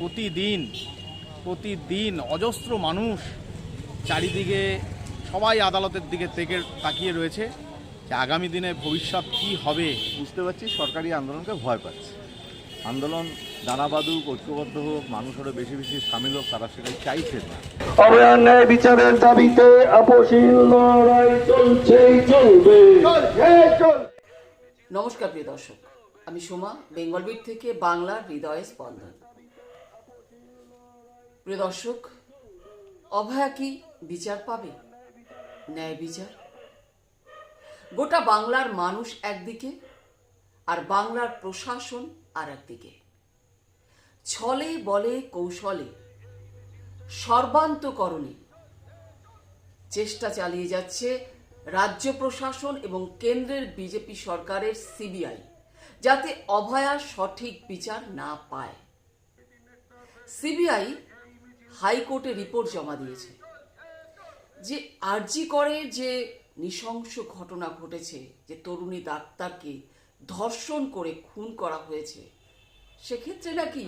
প্রতিদিন প্রতিদিন অজস্র মানুষ চারিদিকে সবাই আদালতের দিকে থেকে তাকিয়ে রয়েছে যে আগামী দিনে ভবিষ্যৎ কি হবে। বুঝতে পারছি সরকারি আন্দোলনকে ভয় পাচ্ছে। আন্দোলন দানা বাঁধুক ঐক্যবদ্ধ হোক মানুষ আরও বেশি বেশি সামিল হোক তারা সেটাই চাইছেন না। অভয়ার ন্যায় বিচারের দাবিতে আপসীন লড়াই চলছেই চলবে। নমস্কার প্রিয় দর্শক আমি সোমা বেঙ্গল বিট থেকে বাংলার হৃদয়ে স্পন্দন। প্রিয় দর্শক, অভয়া কি বিচার পাবে? ন্যায় বিচার? গোটা বাংলার মানুষ একদিকে আর বাংলার প্রশাসন আর একদিকে ছলে বলে কৌশলে, সর্বান্তকরণে চেষ্টা চালিয়ে যাচ্ছে রাজ্য প্রশাসন এবং কেন্দ্রের বিজেপি সরকারের সিবিআই, যাতে অভয়া সঠিক বিচার না পায়। সিবিআই হাইকোর্টে রিপোর্ট জমা দিয়েছে যে আরজি করে যে নৃশংস ঘটনা ঘটেছে, যে তরুণী ডাক্তারকে ধর্ষণ করে খুন করা হয়েছে, সেক্ষেত্রে নাকি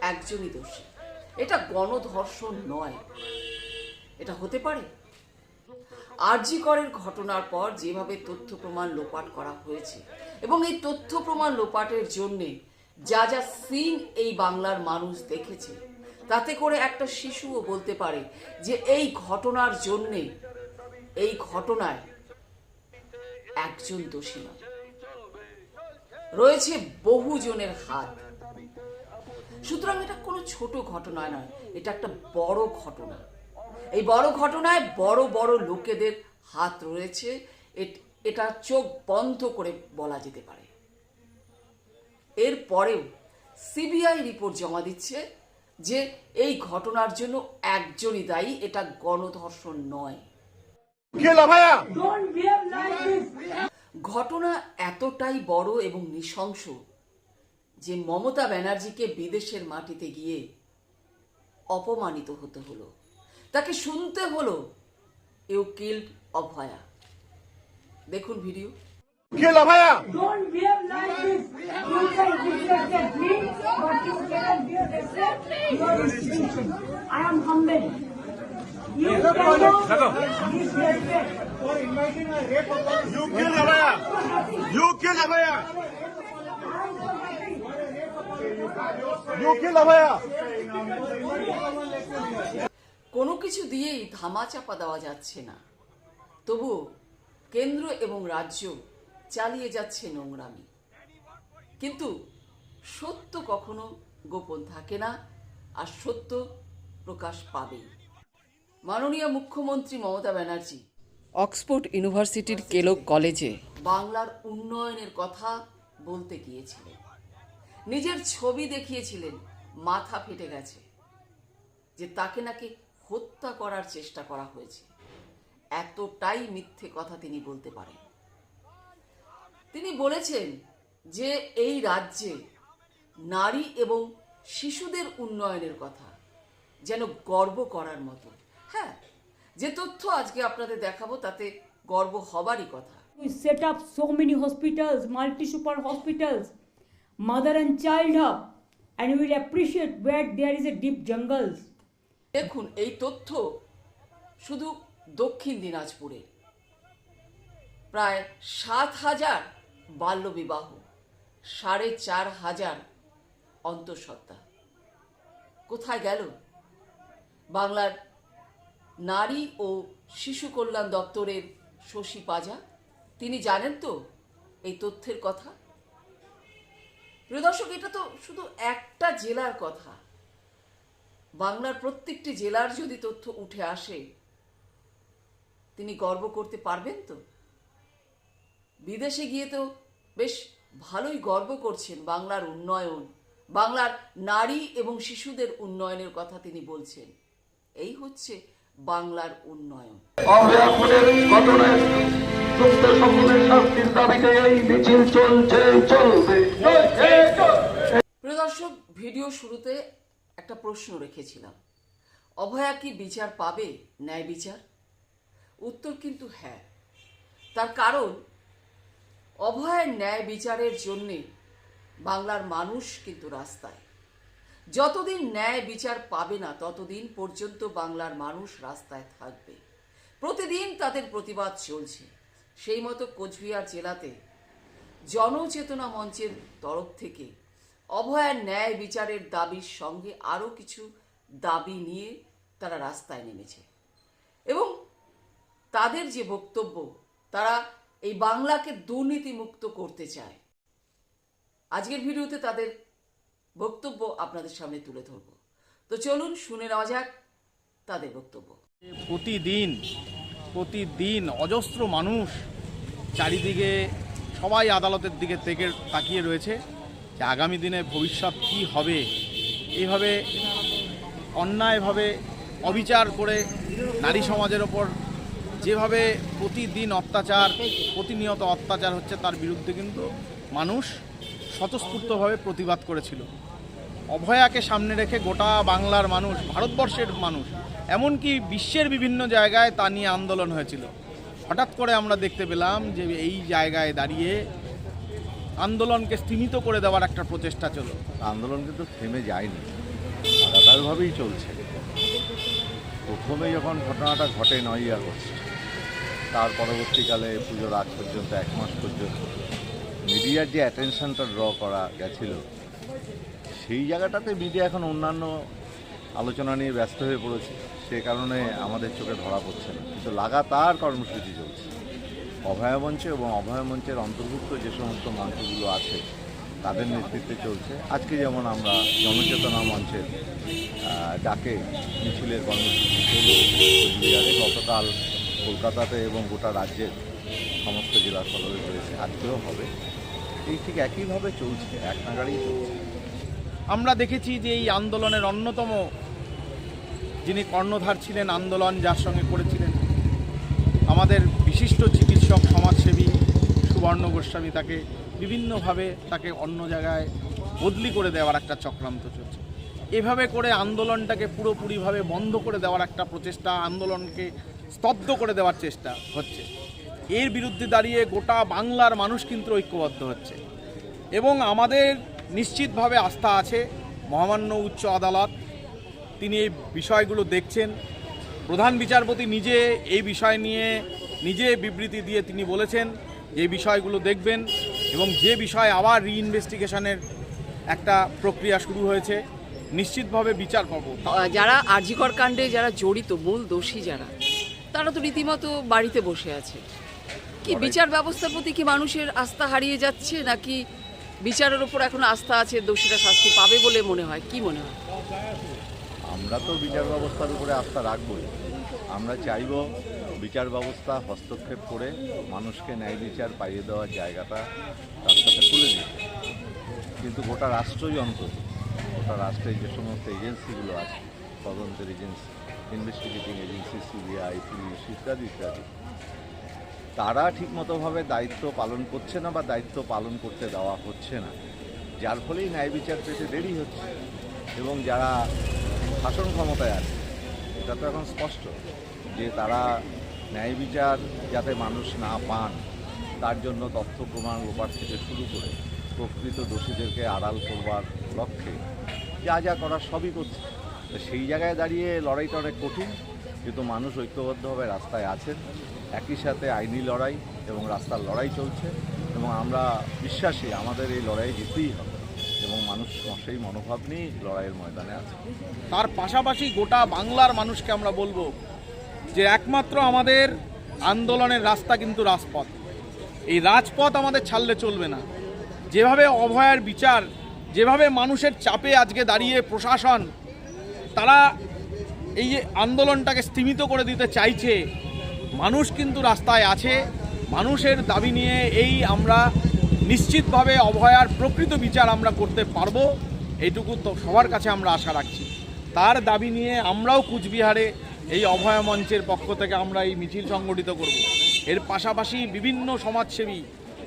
একজনই দোষী। এটা গণধর্ষণ নয়। এটা হতে পারে? আরজি করের ঘটনার পর যেভাবে তথ্য প্রমাণ লোপাট করা হয়েছে এবং এই তথ্য প্রমাণ লোপাটের জন্যে যা যা সিন এই বাংলার মানুষ দেখেছে তাতে করে একটা শিশুও বলতে পারে যে এই ঘটনার জন্যে, এই ঘটনায় একজন দোষী নয়। রয়েছে বহুজনের হাত। সুতরাং এটা কোনো ছোট ঘটনা নয়, এটা একটা বড় ঘটনা। এই বড় ঘটনায় বড় বড় লোকেদের হাত রয়েছে, এটা চোখ বন্ধ করে বলা যেতে পারে। এরপরেও সিবিআই রিপোর্ট জমা দিচ্ছে যে এই ঘটনার জন্য একজনই দায়ী এটা গণধর্ষণ নয়। ঘটনা এতটাই বড় এবং নৃশংস যে মমতা ব্যানার্জিকে বিদেশের মাটিতে গিয়ে অপমানিত হতে হলো। তাকে শুনতে হলো ইউ কিল্ড অভয়া। দেখুন video. Don't behave like this. You can disrespect me, you cannot behave respect. I am humble. You kill Abaya! You kill Abaya! You kill Abaya! কোনো কিছু দিয়েই ধামাচাপা দেওয়া যাচ্ছে না তবু কেন্দ্র এবং রাজ্য চালিয়ে যাচ্ছে নোংরামি। কিন্তু সত্য কখনো গোপন থাকে না, আর সত্য প্রকাশ পাবেই। মাননীয় মুখ্যমন্ত্রী মমতা ব্যানার্জি, অক্সফোর্ড ইউনিভার্সিটির কেলক কলেজে বাংলার উন্নয়নের কথা বলতে গিয়েছিলেন। নিজের ছবি দেখিয়েছিলেন, মাথা ফেটে গেছে যে তাকে নাকি হত্যা করার চেষ্টা করা হয়েছে। এতটাই মিথ্যে কথা তিনি বলতে পারেন। তিনি বলেছেন যে এই রাজ্যে নারী এবং শিশুদের উন্নয়নের কথা যেন গর্ব করার মতো। হ্যাঁ যে তথ্য আজকে আপনাদের দেখাবো তাতে গর্ব হবারই কথা। We set up so many hospitals multi super hospitals mother and child hub and will appreciate wait there is a deep jungles দেখুন এই তথ্য শুধু দক্ষিণ দিনাজপুরে। প্রায় সাত হাজার বাল্যবিবাহ সাড়ে চার হাজার অন্তঃসত্ত্বা। কোথায় গেল? বাংলার নারী ও শিশু কল্যাণ দপ্তরের শশী পাজা, তিনি জানেন তো এই তথ্যের কথা? প্রিয় দর্শক, এটা তো শুধু একটা জেলার কথা। বাংলার প্রত্যেকটি জেলার যদি তথ্য উঠে আসে, তিনি গর্ব করতে পারবেন তো? বিদেশে গিয়ে তো বেশ ভালোই গর্ব করছেন বাংলার উন্নয়ন বাংলার নারী এবং শিশুদের উন্নয়নের কথা তিনি বলছেন। এই হচ্ছে বাংলার উন্নয়ন। অভয়া খুনের ঘটনায় সুস্থ সম্পূর্ণ শাস্তির দাবিতে এই মিছিল চলছে চলবে। প্রিয় দর্শক ভিডিও শুরুতে একটা প্রশ্ন রেখেছিলাম। অভয়া কি বিচার পাবে ন্যায় বিচার? উত্তর কিন্তু হ্যাঁ। তার কারণ অভয়ের ন্যায় বিচারের জন্যে বাংলার মানুষ কিন্তু রাস্তায়। যতদিন ন্যায় বিচার পাবে না, ততদিন পর্যন্ত বাংলার মানুষ রাস্তায় থাকবে। প্রতিদিন তাদের প্রতিবাদ চলছে। সেই মতো কোচবিহার জেলাতে জনচেতনা মঞ্চের তরফ থেকে অভয়ার ন্যায় বিচারের দাবির সঙ্গে আরও কিছু দাবি নিয়ে তারা রাস্তায় নেমেছে। এবং তাদের যে বক্তব্য, তারা এই বাংলাকে দুর্নীতিমুক্ত করতে চায়। আজকের ভিডিওতে তাদের বক্তব্য আপনাদের সামনে তুলে ধরব। তো চলুন শুনে নেওয়া যাক তাদের বক্তব্য। প্রতিদিন প্রতিদিন অজস্র মানুষ চারিদিকে, সবাই আদালতের দিকে থেকে তাকিয়ে রয়েছে যে আগামী দিনে ভবিষ্যৎ কী হবে। এইভাবে অন্যায়ভাবে অবিচার করে নারী সমাজের ওপর যেভাবে প্রতিদিন অত্যাচার, প্রতিনিয়ত অত্যাচার হচ্ছে তার বিরুদ্ধে কিন্তু মানুষ স্বতঃস্ফূর্তভাবে প্রতিবাদ করেছিল। অভয়াকে সামনে রেখে গোটা বাংলার মানুষ, ভারতবর্ষের মানুষ, এমনকি বিশ্বের বিভিন্ন জায়গায় তা নিয়ে আন্দোলন হয়েছিল। হঠাৎ করে আমরা দেখতে পেলাম যে এই জায়গায় দাঁড়িয়ে আন্দোলনকে স্তীমিত করে দেওয়ার একটা প্রচেষ্টা চলো আন্দোলন কিন্তু থেমে যায়নি, লাগাতারভাবেই চলছে। প্রথমে যখন ঘটনাটা ঘটে নয়ই আগস্ট তার পরবর্তীকালে পুজোর আগ পর্যন্ত, এক মাস পর্যন্ত মিডিয়ার যে অ্যাটেনশনটা ড্র করা গেছিল, সেই জায়গাটাতে মিডিয়া এখন অন্যান্য আলোচনা নিয়ে ব্যস্ত হয়ে পড়েছে। সে কারণে আমাদের চোখে ধরা পড়ছে না। কিন্তু লাগাতার কর্মসূচি চলছে। অভয় মঞ্চ এবং অভয় মঞ্চের অন্তর্ভুক্ত যে সমস্ত মঞ্চগুলো আছে, তাদের নেতৃত্বে চলছে। আজকে যেমন আমরা জনচেতনা মঞ্চের ডাকে মিছিলের কর্মসূচি করল গতকাল কলকাতাতে এবং গোটা রাজ্যের সমস্ত জেলা সদরে রয়েছে আজকেও হবে। এই ঠিক একইভাবে চলছে, এক নাগাড়েই চলছে। আমরা দেখেছি যে এই আন্দোলনের অন্যতম যিনি কর্ণধার ছিলেন আন্দোলন, যার সঙ্গে করেছিলেন আমাদের বিশিষ্ট চিকিৎসক, সমাজসেবী সুবর্ণ গোস্বামী, তাকে বিভিন্নভাবে তাকে অন্য জায়গায় বদলি করে দেওয়ার একটা চক্রান্ত চলছে। এভাবে করে আন্দোলনটাকে পুরোপুরিভাবে বন্ধ করে দেওয়ার একটা প্রচেষ্টা, আন্দোলনকে স্তব্ধ করে দেওয়ার চেষ্টা হচ্ছে। এর বিরুদ্ধে দাঁড়িয়ে গোটা বাংলার মানুষ কিন্তু ঐক্যবদ্ধ হচ্ছে। এবং আমাদের নিশ্চিতভাবে আস্থা আছে, মহামান্য উচ্চ আদালত, তিনি এই বিষয়গুলো দেখছেন। প্রধান বিচারপতি নিজে এই বিষয় নিয়ে নিজে বিবৃতি দিয়ে তিনি বলেছেন যে বিষয়গুলো দেখবেন এবং যে বিষয়ে আবার রিইনভেস্টিগেশনের একটা প্রক্রিয়া শুরু হয়েছে, নিশ্চিতভাবে বিচার পাবো যারা আরজিকর কাণ্ডে যারা জড়িত, মূল দোষী যারা তারা তো রীতিমতো বাড়িতে বসে আছে। কি বিচার ব্যবস্থার প্রতি কি মানুষের আস্থা হারিয়ে যাচ্ছে নাকি বিচারের উপর এখন আস্থা আছে দোষীরা শাস্তি পাবে বলে মনে হয়? কি মনে হয়? আমরা তো বিচার ব্যবস্থার উপরে আস্থা রাখবই। আমরা চাইব বিচার ব্যবস্থা হস্তক্ষেপ করে মানুষকে ন্যায় বিচার পাইয়ে দেওয়ার জায়গাটা তার সাথে খুলে দিতে কিন্তু গোটা রাষ্ট্রই অন্তত গোটা রাষ্ট্রের যে সমস্ত এজেন্সিগুলো আছে তদন্তের agency investigating agency CBI police ইত্যাদি ইত্যাদি। তারা ঠিকমতোভাবে দায়িত্ব পালন করছে না বা দায়িত্ব পালন করতে দেওয়া হচ্ছে না। যার ফলেই ন্যায় বিচার পেতে দেরি হচ্ছে এবং যারা শাসন ক্ষমতায় আছে, এটা তো এখন স্পষ্ট যে তারা ন্যায় বিচার যাতে মানুষ না পান, তার জন্য তথ্য প্রমাণ লোপাট থেকে শুরু করে প্রকৃত দোষীদেরকে আড়াল করবার লক্ষ্যে যা যা করার সবই করছে। তো সেই জায়গায় দাঁড়িয়ে লড়াইটা অনেক কঠিন কিন্তু মানুষ ঐক্যবদ্ধভাবে রাস্তায় আছেন। একই সাথে আইনি লড়াই এবং রাস্তার লড়াই চলছে এবং আমরা বিশ্বাসী, আমাদের এই লড়াই জিততেই হবে এবং মানুষ সেই মনোভাব নিয়েই লড়াইয়ের ময়দানে আছে। তার পাশাপাশি গোটা বাংলার মানুষকে আমরা বলব যে একমাত্র আমাদের আন্দোলনের রাস্তা কিন্তু রাজপথ। এই রাজপথ আমাদের ছাড়লে চলবে না। যেভাবে অভয়ার বিচার, যেভাবে মানুষের চাপে আজকে দাঁড়িয়ে প্রশাসন তারা এই যে আন্দোলনটাকে স্তীমিত করে দিতে চাইছে। মানুষ কিন্তু রাস্তায় আছে। মানুষের দাবি নিয়ে এই আমরা নিশ্চিতভাবে অভয়ার প্রকৃত বিচার আমরা করতে পারব এইটুকু তো সবার কাছে আমরা আশা রাখছি। তার দাবি নিয়ে আমরাও কুচবিহারে এই অভয়া মঞ্চের পক্ষ থেকে আমরা এই মিছিল সংগঠিত করব। এর পাশাপাশি বিভিন্ন সমাজসেবী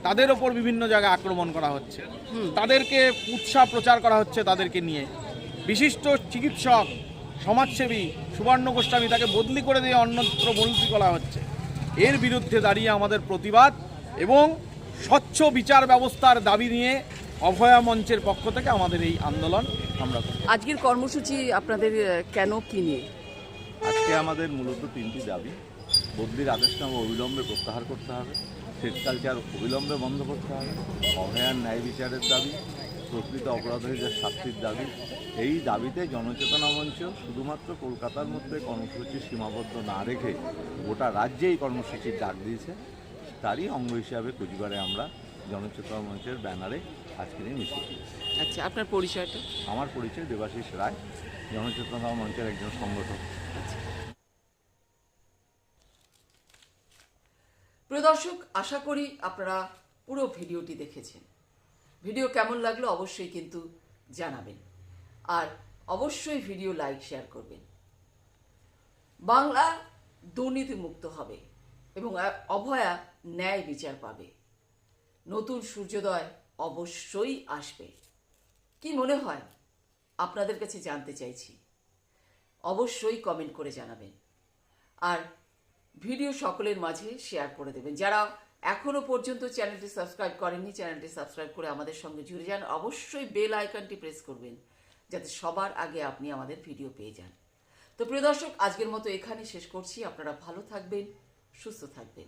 তাদের ওপর বিভিন্ন জায়গায় আক্রমণ করা হচ্ছে। তাদেরকে উৎসাহ প্রচার করা হচ্ছে তাদেরকে নিয়ে। বিশিষ্ট চিকিৎসক সমাজসেবী সুবর্ণ গোস্বামী তাকে বদলি করে দিয়ে অন্যত্র বদলি করা হচ্ছে। এর বিরুদ্ধে দাঁড়িয়ে আমাদের প্রতিবাদ এবং স্বচ্ছ বিচার ব্যবস্থার দাবি নিয়ে অভয়া মঞ্চের পক্ষ থেকে আমাদের এই আন্দোলন আমরা আজকের কর্মসূচি আপনাদের কেন কি নিয়ে? আজকে আমাদের মূলত তিনটি দাবি। বদলির আদেশনামা অবিলম্বে প্রত্যাহার করতে হবে। সেট কালচার অবিলম্বে বন্ধ করতে হবে। অভয়ার ন্যায় বিচারের দাবি। প্রকৃত অপরাধীদের শাস্তির দাবি এই দাবিতে জনচেতনা মঞ্চ শুধুমাত্র কলকাতার মধ্যে কর্মসূচি সীমাবদ্ধ না রেখে গোটা রাজ্যে এই কর্মসূচির ডাক দিয়েছে। তারই অঙ্গ হিসাবে কুচবিহারে আমরা জনচেতনা মঞ্চের ব্যানারে আজকের এই মিছিল আচ্ছা আপনার পরিচয়টা? আমার পরিচয় দেবাশিস রায় জনচেতনা মঞ্চের একজন সংগঠক। প্রদর্শক আশা করি আপনারা পুরো ভিডিওটি দেখেছেন। ভিডিও কেমন লাগল অবশ্যই কিন্তু জানাবেন। আর অবশ্যই ভিডিও লাইক, শেয়ার করবেন। বাংলা দুর্নীতিমুক্ত হবে এবং অভয়া ন্যায় বিচার পাবে। নতুন সূর্যোদয় অবশ্যই আসবে। কি মনে হয়? আপনাদের কাছে জানতে চাইছি। অবশ্যই কমেন্ট করে জানাবেন। আর ভিডিও সকলের মাঝে শেয়ার করে দেবেন। যারা এখনও পর্যন্ত চ্যানেলটি সাবস্ক্রাইব করেননি, চ্যানেলটি সাবস্ক্রাইব করে আমাদের সঙ্গে জুড়ে যান। অবশ্যই বেল আইকনটি প্রেস করবেন, যাতে সবার আগে আপনি আমাদের ভিডিও পেয়ে যান। তো প্রিয় দর্শক, আজকের মতো এখানে শেষ করছি। আপনারা ভালো থাকবেন, সুস্থ থাকবেন।